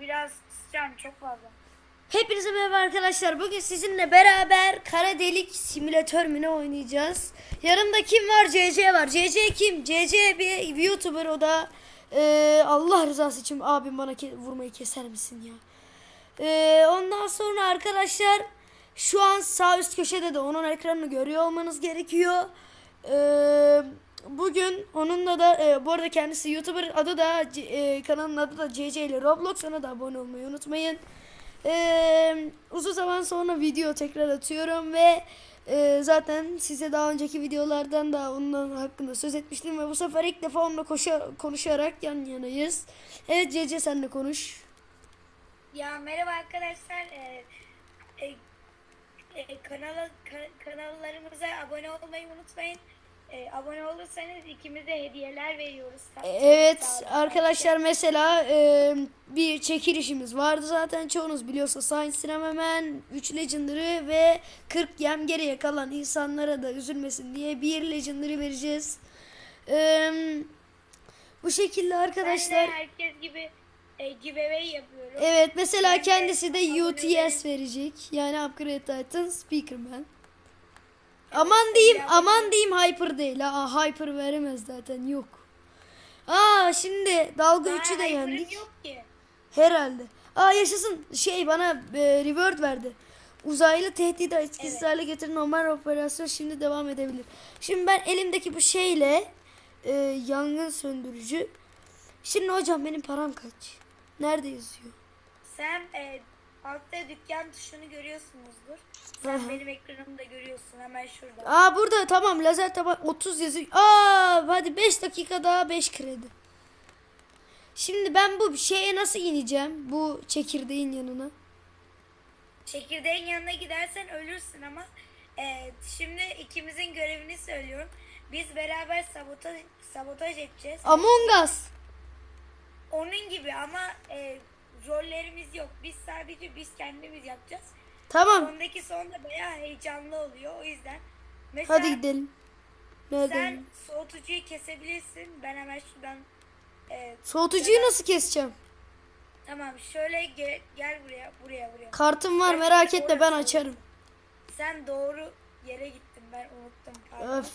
biraz sıcağım çok fazla. Hepinize merhaba arkadaşlar. Bugün sizinle beraber kara delik simülatör mü ne oynayacağız? Yanımda kim var? CC var. CC kim? CC bir YouTuber o da eee, Allah rızası için abim bana ke- vurmayı keser misin ya? Eee, ondan sonra arkadaşlar şu an sağ üst köşede de onun ekranını görüyor olmanız gerekiyor. Eee, bugün onunla da eee, bu arada kendisi YouTuber adı da eee, kanalın adı da CC ile Roblox ona da abone olmayı unutmayın. Eee, uzun zaman sonra video tekrar atıyorum ve eee, zaten size daha önceki videolardan da onun hakkında söz etmiştim ve bu sefer ilk defa onunla koşa, konuşarak yan yanayız. Evet CC sen de konuş. Ya merhaba arkadaşlar. Ee, e, e, kanala ka- kanallarımıza abone olmayı unutmayın. Ee, abone olursanız ikimize hediyeler veriyoruz. Evet arkadaşlar mesela eee, bir çekilişimiz vardı zaten çoğunuz biliyorsa Science Sinema Man 3 Legendary ve 40 yem geriye kalan insanlara da üzülmesin diye bir Legendary vereceğiz. Eee, bu şekilde Ben arkadaşlar de herkes gibi e, giveaway yapıyorum. evet mesela Ben kendisi de UTS verecek yani Upgrade Titan Speakerman. Aman diyeyim aman diyeyim Hyper değil ha Hyper veremez zaten yok. Aa şimdi dalga Daha 3'ü de yendik. yok ki. Herhalde. Aa yaşasın şey bana e, reward verdi. Uzaylı tehdidi etkisiz Evet. hale getiren normal operasyon şimdi devam edebilir. Şimdi ben elimdeki bu şeyle e, yangın söndürücü. Şimdi hocam benim param kaç? Nerede yazıyor? Sen e, altta dükkan tuşunu görüyorsunuzdur. Sen benim ekranımda görüyorsun hemen şurada. Aa burada tamam lazer taban 30 yazıyor. Aa hadi 5 dakika daha 5 kredi. Şimdi ben bu şeye nasıl ineceğim? Bu çekirdeğin yanına. Çekirdeğin yanına gidersen ölürsün ama e, şimdi ikimizin görevini söylüyorum. Biz beraber sabotaj, sabotaj edeceğiz. Among Us. Onun gibi ama e, rollerimiz yok. Biz sadece biz kendimiz yapacağız. Tamam. Sondaki son da bayağı heyecanlı oluyor. O yüzden mesela Hadi gidelim. Nereden? sen soğutucuyu kesebilirsin. Ben hemen şuradan e, Soğutucuyu nasıl keseceğim? tamam şöyle ge- gel buraya buraya buraya. Kartım var Ben merak etme ben açarım. Sen doğru yere gittin. Ben unuttum. Pardon. Öf.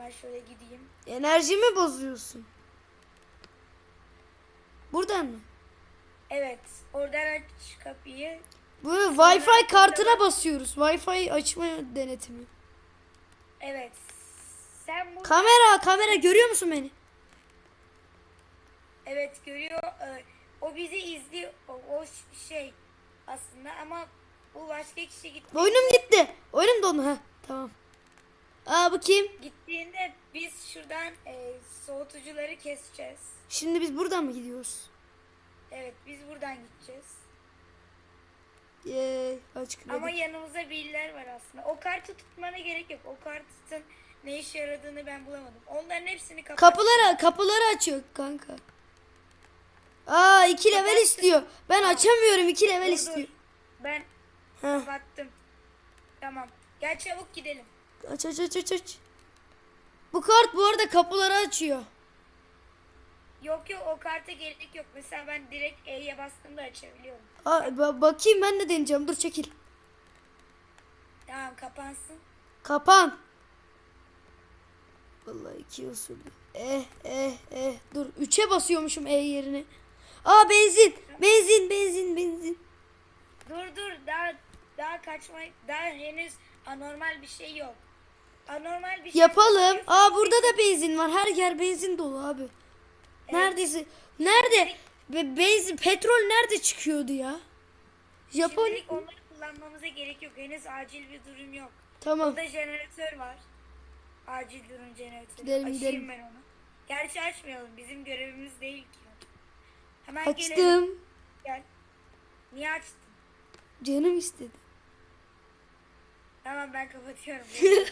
Ben şöyle gideyim. Enerjimi bozuyorsun. Buradan mı? Evet. Oradan aç kapıyı. Bu Wi-Fi kartına basıyoruz. Wi-Fi açma denetimi. Evet. Sen bu Kamera, kamera görüyor musun beni? evet görüyor. Ee, O bizi izliyor. O, şey aslında ama bu başka kişi gitti. Oyunum gitti. Oyunum dondu. ha. Tamam. Aa bu kim? Gittiğinde biz şuradan e, soğutucuları keseceğiz. Şimdi biz buradan mı gidiyoruz? Evet biz buradan gideceğiz. Yee, aç kredi. Ama yanımızda biriler var aslında. O kartı tutmana gerek yok. O kartın ne işe yaradığını ben bulamadım. Onların hepsini kapat. Kapıları, kapıları açıyor kanka. Aa iki level istiyor. Ben açamıyorum iki level Dur, dur. istiyor. Ben Heh. kapattım. Tamam. Gel çabuk gidelim. Aç aç aç aç aç. Bu kart bu arada kapıları açıyor. Yok yok o karta gerek yok. Mesela ben direkt E'ye bastığımda açabiliyorum. Aa, ba- bakayım ben de deneyeceğim. Dur çekil. Tamam kapansın. Kapan. Vallahi iki usulü. Eh eh eh. Dur üçe basıyormuşum E yerine. Aa benzin. Benzin benzin benzin. Dur dur daha daha kaçma daha henüz anormal bir şey yok. Anormal bir şey Yapalım. Aa burada da benzin var. Her yer benzin dolu abi. Neredeyse. Nerede? Be benzin petrol nerede çıkıyordu ya? Japon. Şimdilik onları kullanmamıza gerek yok. Henüz acil bir durum yok. Tamam. Burada jeneratör var. Acil durum jeneratörü. Gidelim, Açayım gidelim. ben onu. Gerçi açmayalım. Bizim görevimiz değil ki. Hemen gelelim. Açtım. Gel. Niye açtın? Canım istedi. Tamam ben kapatıyorum.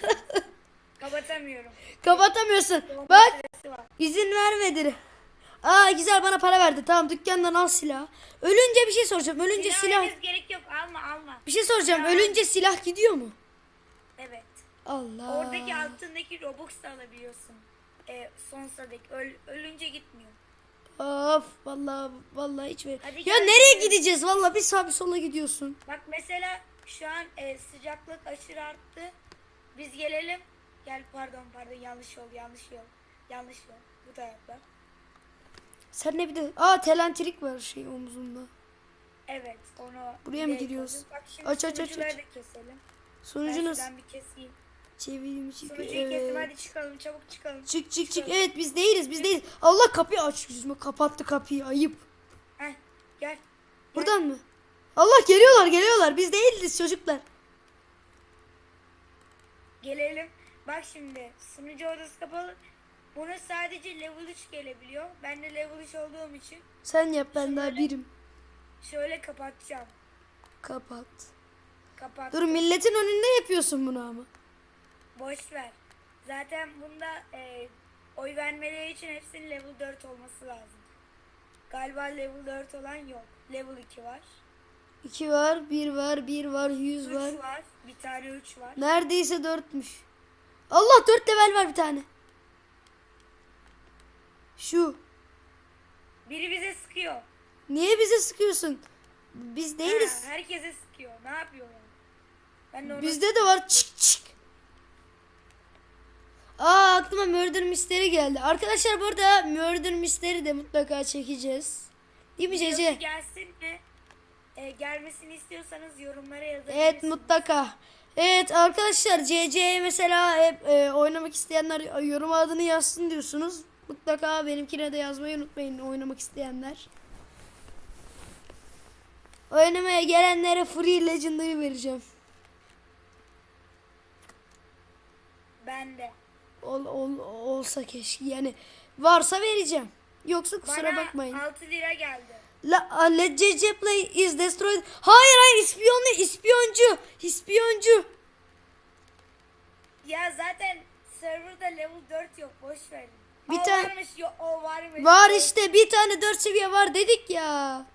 Kapatamıyorum. Kapatamıyorsun. Bak izin vermedi. Aa güzel bana para verdi. Tamam dükkandan al silah. Ölünce bir şey soracağım. Ölünce Silah silah. gerek yok. Alma alma. Bir şey soracağım. Ölünce silah gidiyor mu? Evet. Allah. Oradaki altındaki Robux da alabiliyorsun. Ee, sonsuza dek. Öl, ölünce gitmiyor. Of vallahi vallahi hiç ver. Hadi Ya gel. nereye gideceğiz? Vallahi bir sağ bir sola gidiyorsun. Bak mesela şu an e, sıcaklık aşırı arttı. Biz gelelim. Gel pardon pardon yanlış yol yanlış yol. Yanlış yol. Bu tarafta. Sen ne bir de Aa telantrik var şey omzunda. Evet onu. Buraya mı koydum. Bak Aç, aç, aç, aç. keselim. Ben Sonucu nasıl? şuradan bir keseyim. Çevireyim. Sunucuyu kesim Evet. hadi çıkalım çabuk çıkalım. Çık çık çık. Evet biz değiliz biz değiliz. Allah kapıyı aç yüzüme kapattı kapıyı ayıp. Heh gel. Buradan mı? Allah geliyorlar geliyorlar biz değiliz çocuklar. Gelelim. Bak şimdi sunucu odası kapalı. Bunu sadece level 3 gelebiliyor. Ben de level 3 olduğum için Sen yap ben daha Şöyle. birim. şöyle kapatacağım. Kapat. Kapat. Dur milletin önünde yapıyorsun bunu ama. Boş ver. Zaten bunda e, oy vermeleri için hepsinin level 4 olması lazım. Galiba level 4 olan yok. Level 2 var. 2 var, 1 var, 1 var, 100 3 var. var. Bir tane 3 var. Neredeyse 4'müş. Allah 4 level var bir tane. Şu. Biri bize sıkıyor. Niye bize sıkıyorsun? Biz değiliz. Ha, herkese sıkıyor. Ne yapıyor yani? Ben de Bizde de var çık çık. Aa aklıma Murder Mystery geldi. Arkadaşlar burada Murder Mystery de mutlaka çekeceğiz. Değil mi Cece? gelsin mi? E, gelmesini istiyorsanız yorumlara yazabilirsiniz. Evet mutlaka. Evet arkadaşlar CC'ye mesela hep e, oynamak isteyenler yorum adını yazsın diyorsunuz. Mutlaka benimkine de yazmayı unutmayın oynamak isteyenler. Oynamaya gelenlere free legendary vereceğim. Ben de. Ol, ol, olsa keşke yani varsa vereceğim. Yoksa kusura Bana bakmayın. 6 lira geldi. La, let CC play is destroyed. Hayır hayır ispiyonlu ispiyoncu ispiyoncu. Ya zaten serverda level 4 yok. Boş verin. Bir tane- varmış yok o varmış. Var işte bir tane dört seviye var dedik ya.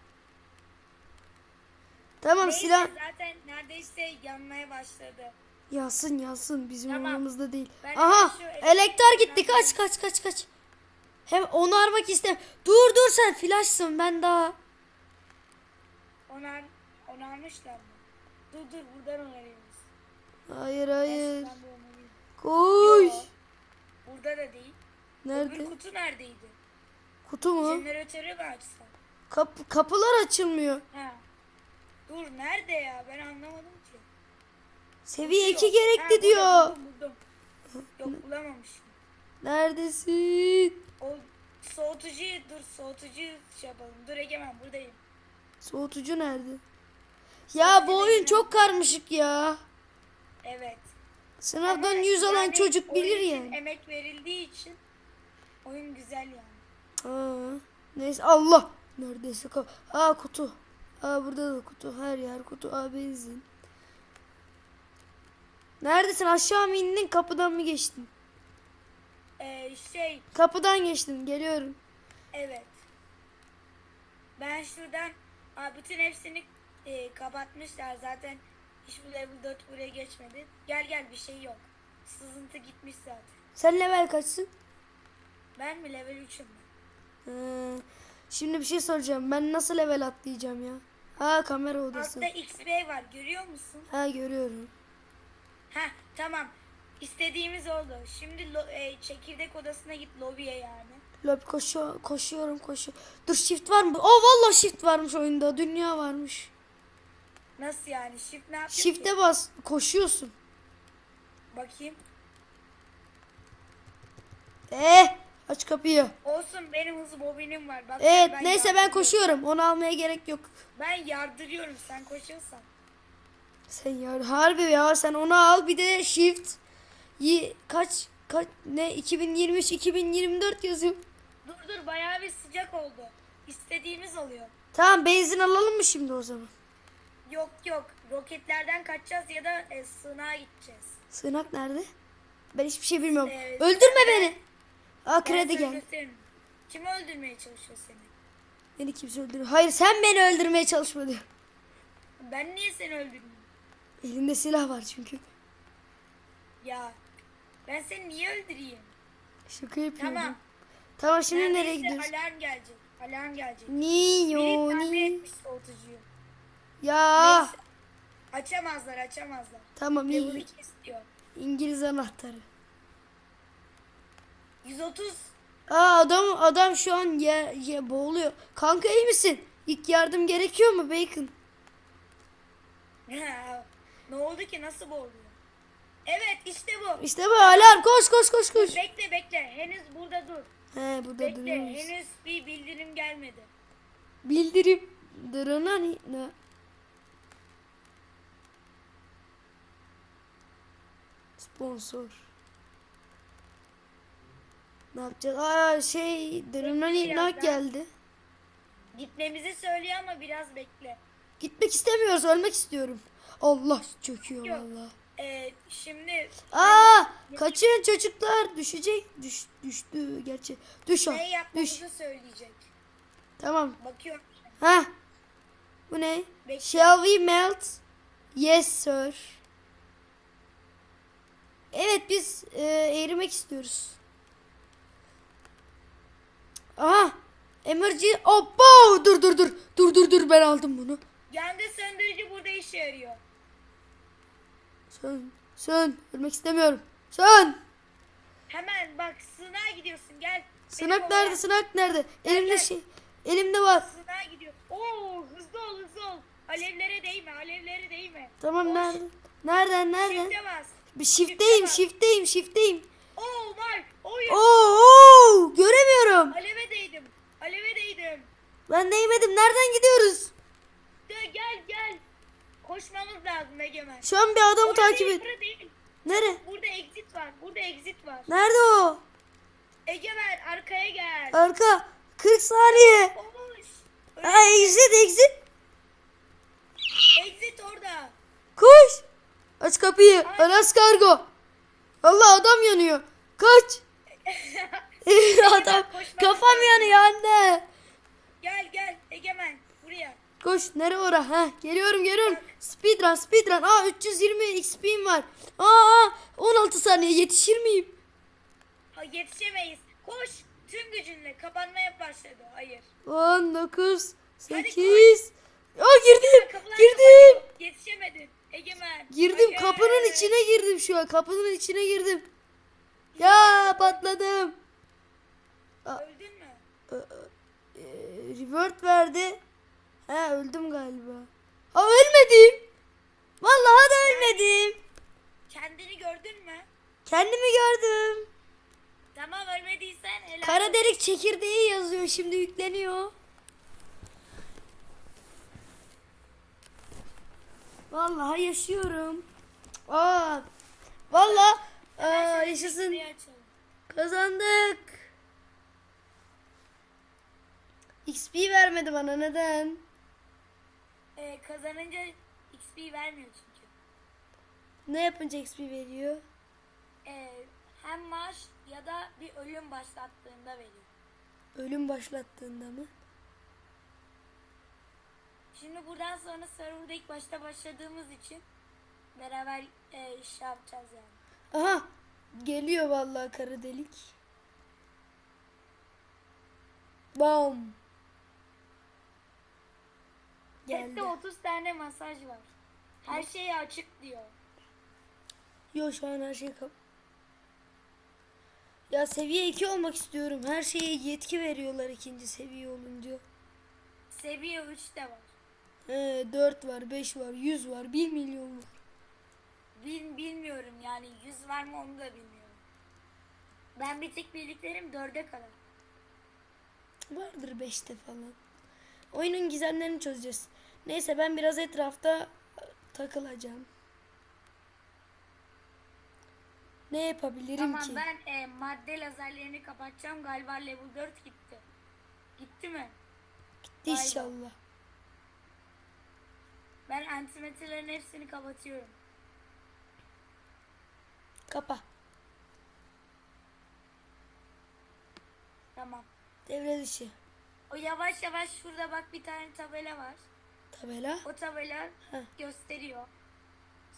Tamam Neyse, silah zaten neredeyse yanmaya başladı. yansın yansın bizim Tamam. umurumuzda değil. Ben Aha şu elektrar gitti kaç kaç kaç kaç. Hem onu armak istem. Dur dur sen flashsın ben daha. Onar, onarmışlar mı? Dur dur buradan onarıyoruz. Hayır hayır. onarayım. Koş. Yo, Burada da değil. Öbür Nerede? kutu neredeydi? Kutu mu? Jeneratörü mü açsam? Kap kapılar açılmıyor. Ha. Dur nerede ya? Ben anlamadım ki. Seviye Yok. 2 Ha, gerekli buldum, diyor. Buldum, buldum. Yok bulamamışım. Neredesin? O soğutucuyu dur soğutucuyu şey yapalım. Dur Egemen buradayım. Soğutucu nerede? Ya bu oyun çok karmaşık ya. Evet. Sınavdan Ama 100 alan çocuk bilir yani. Emek verildiği için oyun güzel yani. Aa, neyse Allah. Neredeyse ka- Aa kutu. Aa burada da kutu. Her yer kutu. Aa benzin. Neredesin? Aşağı mı indin? Kapıdan mı geçtin? Ee, şey Kapıdan geçtim. Geliyorum. evet. Ben şuradan Aa, bütün hepsini e, kapatmışlar zaten. Hiçbir level 4 buraya geçmedi. Gel gel bir şey yok. Sızıntı gitmiş zaten. Sen level kaçsın? Ben mi level 3'üm ben? Ee, şimdi bir şey soracağım. Ben nasıl level atlayacağım ya? Ha kamera odası. Altta XP var görüyor musun? Ha görüyorum. Heh tamam. İstediğimiz oldu. Şimdi lo- e, çekirdek odasına git lobiye yani. Lob koşuyor, koşuyorum koşuyorum. Dur shift var mı? Oh vallahi shift varmış oyunda. Dünya varmış. Nasıl yani? Shift ne yapıyor ki? Shift'e bas. Koşuyorsun. Bakayım. Eh aç kapıyı. Olsun benim hızlı bobinim var. Bak, Evet ben neyse ben koşuyorum. Onu almaya gerek yok. Ben yardırıyorum sen koşuyorsan. Sen ya harbi ya sen onu al bir de shift. Yi, kaç kaç ne 2023 2024 yazıyor. Dur dur bayağı bir sıcak oldu. İstediğimiz oluyor. Tamam benzin alalım mı şimdi o zaman? Yok yok roketlerden kaçacağız ya da e, sığınağa gideceğiz. Sığınak nerede? Ben hiçbir şey bilmiyorum. Ee, Öldürme beni. Aa kredi gel. Kim öldürmeye çalışıyor seni? Beni kimse öldürüyor. Hayır sen beni öldürmeye çalışma diyor. Ben niye seni öldürmeyeyim? Elinde silah var çünkü. Ya ben seni niye öldüreyim? Şaka yapıyorum. Tamam. Tamam şimdi nereye Neredeyse gidiyoruz? alarm gelecek. Alarm gelecek. Niyo Biri tamir ni. etmiş soğutucuyu. Ya Neyse. Açamazlar açamazlar. tamam iyi. 2 istiyor. İngiliz anahtarı. 130 Aa adam adam şu an ye, ye boğuluyor. Kanka iyi misin? İlk yardım gerekiyor mu Bacon? ne oldu ki nasıl boğuluyor? Evet işte bu. İşte bu alarm koş koş koş koş. Bekle bekle henüz burada dur. He burada Bekle duruyoruz. henüz bir bildirim gelmedi. Bildirim. Duruna ni- ne? Sponsor. Ne yapacağız? Aa şey Duruna ni- Birazdan. nak geldi. Gitmemizi söylüyor ama biraz bekle. Gitmek istemiyoruz ölmek istiyorum. Allah çöküyor Yok. valla. Ee, şimdi Aa kaçın çocuklar düşecek düş, düştü gerçi düş al ne düş yapmamızı söyleyecek. tamam Bakıyorum. ha bu ne Bekle. shall we melt yes sir evet biz e, erimek istiyoruz aha emergency hoppa dur dur dur dur dur dur ben aldım bunu Yangın söndürücü burada işe yarıyor. sön sön ölmek istemiyorum sön Hemen bak sığınağa gidiyorsun gel. Kovala. nerede sınak nerede elimde Nerede? şey elimde var Sığınağa gidiyor. Oo hızlı ol hızlı ol. Alevlere değme alevlere değme. Tamam Koş. nerede? Nereden nereden? Shift'e bas. Bir shift'teyim, bas. shift'teyim, shift'teyim. Oo var. Oy. Oo, oo, göremiyorum. Aleve. Ben değmedim. Nereden gidiyoruz? De, gel gel. Koşmamız lazım Egemen. Şu an bir adamı Orada takip değil, et. burada değil. Nere? Burada exit var. Burada exit var. Nerede o? Egemen arkaya gel. Arka. 40 saniye. Koş. Ha, exit, exit. Exit orada. Koş. Aç kapıyı. Aras kargo. Allah adam yanıyor. Kaç. adam kafam yanıyor anne. Gel gel Egemen buraya. Koş nere ora? Ha geliyorum geliyorum. Speedrun speedrun. Aa 320 XP'm var. Aa 16 saniye yetişir miyim? Ha, yetişemeyiz. Koş. Tüm gücünle kapanmaya başladı. Hayır. 19 Hadi 8 Aa girdim. Kapılar Girdim. kapanıyor. Yetişemedin. Egemen. Girdim Hayır. kapının içine girdim şu an. Kapının içine girdim. Ya patladım. Öldün mü? Revert verdi. He öldüm galiba. Aa ölmedim. Vallahi da ölmedim. Kendini gördün mü? Kendimi gördüm. Tamam ölmediysen helal. Kara delik çekirdeği yazıyor şimdi yükleniyor. Vallahi yaşıyorum. Aa, vallahi aa, yaşasın. Kazandık. XP vermedi bana neden? Ee, kazanınca XP vermiyor çünkü. Ne yapınca XP veriyor? Ee, hem maaş ya da bir ölüm başlattığında veriyor. Ölüm başlattığında mı? Şimdi buradan sonra serverda ilk başta başladığımız için beraber e, iş yapacağız yani. Aha geliyor vallahi kara delik. Bam. Geldi. Sette 30 tane masaj var. Her şey açık diyor. Yok şu an her şey kap. Ya seviye 2 olmak istiyorum. Her şeye yetki veriyorlar ikinci seviye olunca. Seviye 3 de var. He, 4 var, 5 var, 100 var, 1 milyon var. Bil, bilmiyorum yani 100 var mı onu da bilmiyorum. Ben bir tek bildiklerim 4'e kadar. Vardır 5'te falan. Oyunun gizemlerini çözeceğiz. Neyse ben biraz etrafta takılacağım. Ne yapabilirim Tamam ki? ben e, madde lazerlerini kapatacağım. Galiba level 4 gitti. Gitti mi? galiba. İnşallah. Ben antimetrelerin hepsini kapatıyorum. Kapa. Tamam. Devre dışı. O yavaş yavaş şurada bak bir tane tabela var. Tabela. O tabela Heh. gösteriyor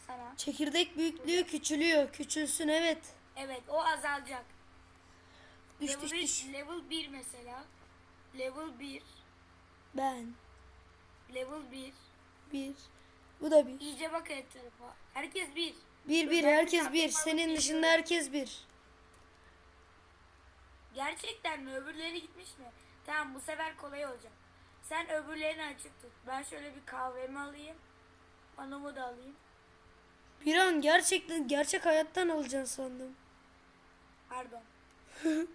sana. Çekirdek büyüklüğü küçülüyor. Küçülsün evet. Evet o azalacak. Düş level, düş bir- düş. level 1 mesela. Level 1. Ben. Level 1. Bir. Bu da bir. İyice bak etrafa. Herkes 1. Bir bir Ben herkes çarpı bir. falan Senin geliyorum. dışında herkes bir. Gerçekten mi? Öbürleri gitmiş mi? Tamam bu sefer kolay olacak. Sen öbürlerini açık tut. Ben şöyle bir kahvemi alayım. Anamı da alayım. Bir an gerçekten gerçek hayattan alacaksın sandım. Pardon.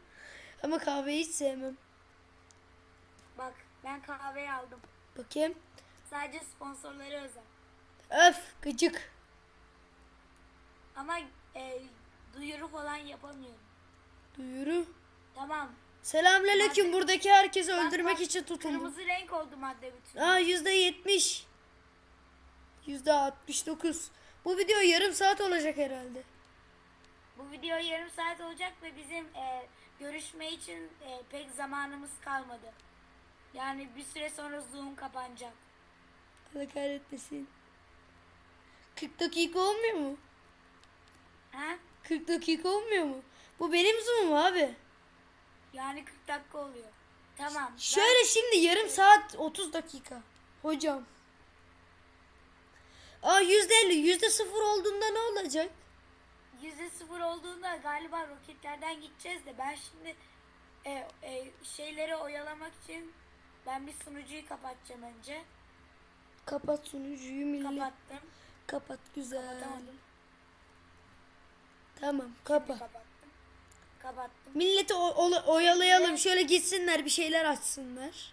Ama kahveyi hiç sevmem. Bak ben kahveyi aldım. Bakayım. Sadece sponsorları özel. Öf gıcık. Ama e, duyuru falan yapamıyorum. Duyuru. Tamam. Selamünaleyküm. Buradaki herkesi öldürmek bak, için tutuldu. Kırmızı renk oldu madde bütün. Aa yüzde yetmiş. Yüzde altmış dokuz. Bu video yarım saat olacak herhalde. Bu video yarım saat olacak ve bizim e, görüşme için e, pek zamanımız kalmadı. Yani bir süre sonra Zoom kapanacak. Allah kahretmesin. 40 dakika olmuyor mu? Ha? 40 dakika olmuyor mu? Bu benim zoom'um abi. Yani 40 dakika oluyor. Tamam. Şöyle şimdi yarım saat 30 dakika. Hocam. Aa yüzde elli, yüzde sıfır olduğunda ne olacak? Ben yüzde sıfır olduğunda galiba roketlerden gideceğiz de ben şimdi e, e, şeyleri oyalamak için ben bir sunucuyu kapatacağım önce. Kapat sunucuyu millet. Kapattım. Kapat güzel. Tamam kapa. Kapattım. Milleti o- ola- oyalayalım şöyle gitsinler bir şeyler açsınlar.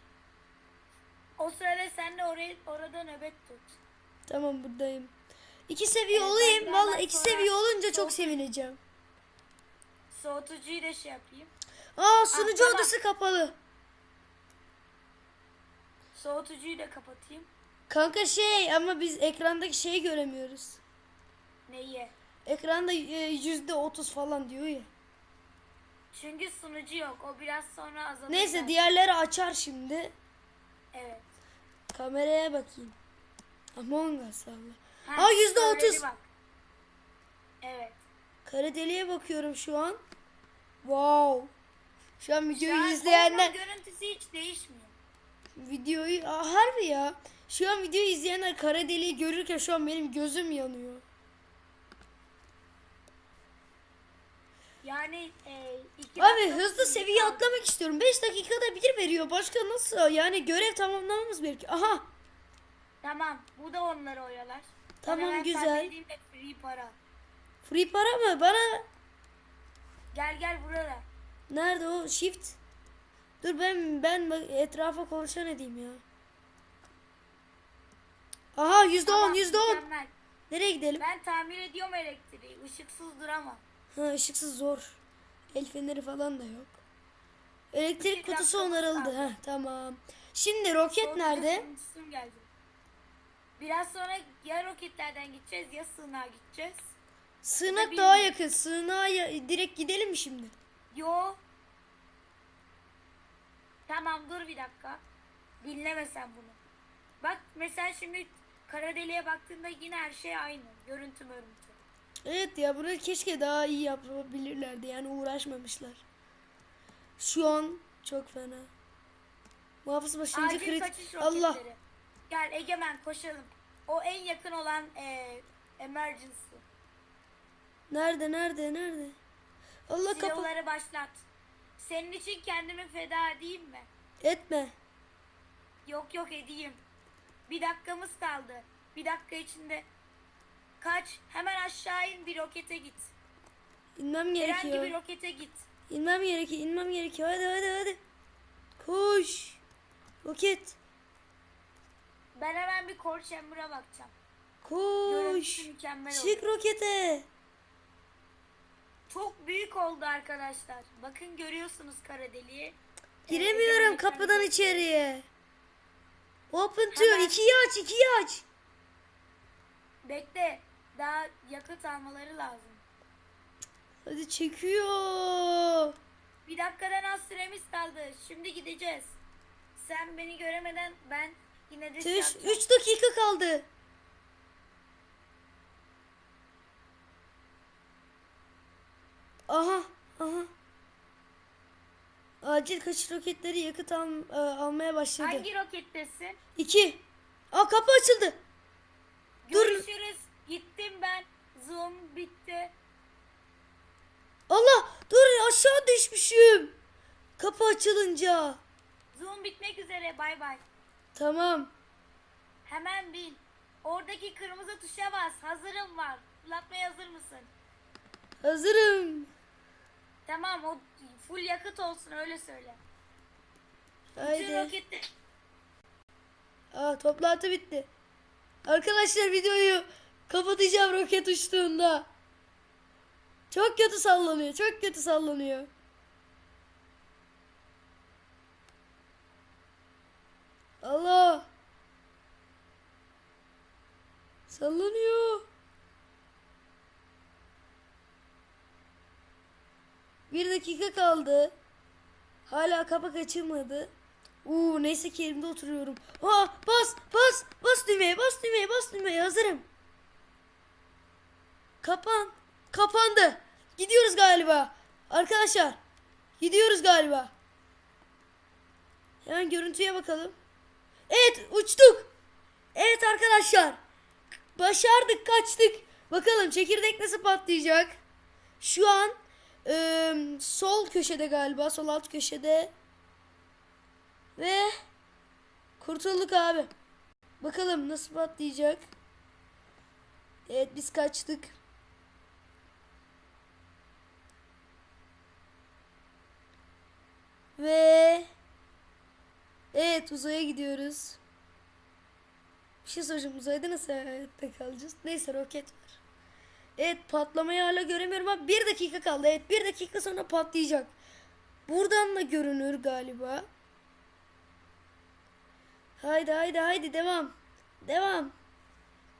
O sırada sen de orayı, orada nöbet tut. Tamam buradayım. İki seviye Evet, olayım. daha iki seviye olunca çok sevineceğim. Soğutucuyu da şey yapayım. Aa sunucu Ah, tamam. odası kapalı. Soğutucuyu da kapatayım. Kanka şey ama biz ekrandaki şeyi göremiyoruz. Neyi? Ekranda e, yüzde otuz falan diyor ya. Çünkü sunucu yok. O biraz sonra azalacak. Neyse diğerleri açar şimdi. Evet. Kameraya bakayım. Among Us Allah. Ha, Aa yüzde otuz. Evet. Kara deliğe bakıyorum şu an. Wow. Şu an Şu videoyu an izleyenler görüntüsü hiç değişmiyor. videoyu Aa, harbi ya. Şu an videoyu izleyenler kara deliği görürken şu an benim gözüm yanıyor. Yani e, iki Abi dakika hızlı seviye atlamak istiyorum. 5 dakikada bir veriyor. Başka nasıl? Yani görev tamamlamamız gerekiyor. Aha. Tamam. Bu da onları oyalar. Tamam, ben güzel. de free para. Free para mı? Bana Gel gel burada. nerede o? Shift. Dur ben ben bak- etrafa konuşan edeyim ya. Aha yüzde on Tamam, yüzde on. mükemmel. Nereye gidelim? Ben tamir ediyorum elektriği. Işıksız duramam. Ha ışıksız zor. El feneri falan da yok. Elektrik kutusu onarıldı. Heh, tamam. Şimdi roket Soğutucu nerede? geldi. Biraz sonra ya roketlerden gideceğiz ya sığınağa gideceğiz. Sığınak daha yakın. Sığınağa ya- direkt gidelim mi şimdi? Yo. Tamam dur bir dakika. Dinleme sen bunu. Bak mesela şimdi kara deliğe baktığında yine her şey aynı. Görüntü mörüntü. Evet ya bunu keşke daha iyi yapabilirlerdi. Yani uğraşmamışlar. Şu an çok fena. Muhafız Acil kaçış roketleri. Allah. Gel Egemen koşalım. O en yakın olan e, emergency. Nerede nerede nerede? Allah kapı. Silahları başlat. Senin için kendimi feda edeyim mi? Etme. Yok yok edeyim. Bir dakikamız kaldı. Bir dakika içinde. Kaç. Hemen aşağı in bir rokete git. İnmem Herhangi gerekiyor. bir rokete git. İnmem gerekiyor. inmem gerekiyor. Hadi hadi hadi. Koş. Roket. Ben hemen bir core chamber'a bakacağım. Koş. Çık oldu. rokete. Çok büyük oldu arkadaşlar. Bakın görüyorsunuz kara deliği. Giremiyorum Ee, kapıdan içeriye. Open to. Hemen- ikiyi aç ikiyi aç. Bekle. Daha yakıt almaları lazım. Hadi çekiyor. Bir dakikadan az süremiz kaldı. Şimdi gideceğiz. Sen beni göremeden ben yine de şey 3 yapacağım. 3 dakika kaldı. Aha, aha. acil kaçış roketleri yakıt al, e, almaya başladı. Hangi rokettesin? 2. Aa kapı açıldı. Dur. Gittim ben. Zoom bitti. Allah dur aşağı düşmüşüm. Kapı açılınca. Zoom bitmek üzere. Bay bay. Tamam. Hemen bin. Oradaki kırmızı tuşa bas. Hazırım var. Fırlatmaya hazır mısın? Hazırım. Tamam o full yakıt olsun öyle söyle. Bütün Haydi. roketleri Aa toplantı bitti. Arkadaşlar videoyu kapatacağım roket uçtuğunda. Çok kötü sallanıyor. Çok kötü sallanıyor. Allah. Sallanıyor. Bir dakika kaldı. Hala kapak açılmadı. Uuu neyse ki yerimde oturuyorum. Aa bas bas bas düğmeye bas düğmeye bas düğmeye hazırım. Kapan. Kapandı. Gidiyoruz galiba. Arkadaşlar. Gidiyoruz galiba. Hemen görüntüye bakalım. Evet uçtuk. Evet arkadaşlar. Başardık kaçtık. Bakalım çekirdek nasıl patlayacak. Şu an eee, sol köşede galiba. Sol alt köşede. Ve kurtulduk abi. Bakalım nasıl patlayacak. Evet biz kaçtık. Ve evet uzaya gidiyoruz. Bir şey soracağım uzayda nasıl hayatta kalacağız? Neyse roket var. Evet patlamayı hala göremiyorum ama bir dakika kaldı. Evet bir dakika sonra patlayacak. Buradan da görünür galiba. Haydi haydi haydi devam. Devam.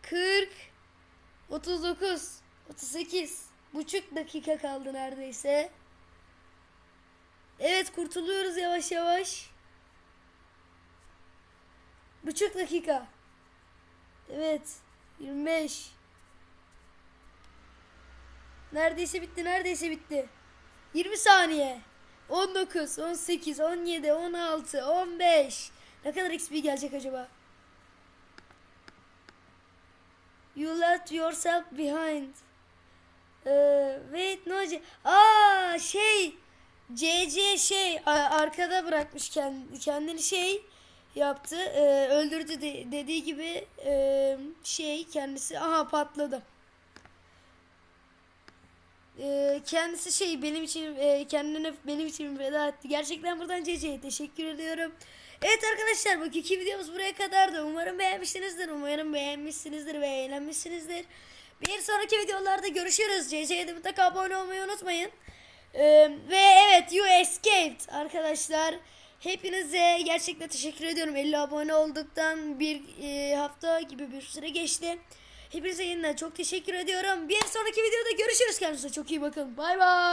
40 39 38 buçuk dakika kaldı neredeyse. Evet kurtuluyoruz yavaş yavaş. Buçuk dakika. Evet. 25. Neredeyse bitti, neredeyse bitti. 20 saniye. 19, 18, 17, 16, 15. Ne kadar XP gelecek acaba? You left yourself behind. Ee, wait no. Aa şey CC şey arkada bırakmış kend- kendini şey yaptı. Ee, öldürdü de- dediği gibi ee, şey kendisi aha patladı. Ee, kendisi şey benim için e, kendine benim için veda etti. Gerçekten buradan CC'ye teşekkür ediyorum. Evet arkadaşlar bak iki videomuz buraya kadardı. Umarım beğenmişsinizdir. Umarım beğenmişsinizdir ve eğlenmişsinizdir. Bir sonraki videolarda görüşürüz. CC'ye de mutlaka abone olmayı unutmayın. Ve evet you escaped arkadaşlar. Hepinize gerçekten teşekkür ediyorum. 50 abone olduktan bir e, hafta gibi bir süre geçti. Hepinize yeniden çok teşekkür ediyorum. Bir sonraki videoda görüşürüz. Kendinize çok iyi bakın. Bay bay.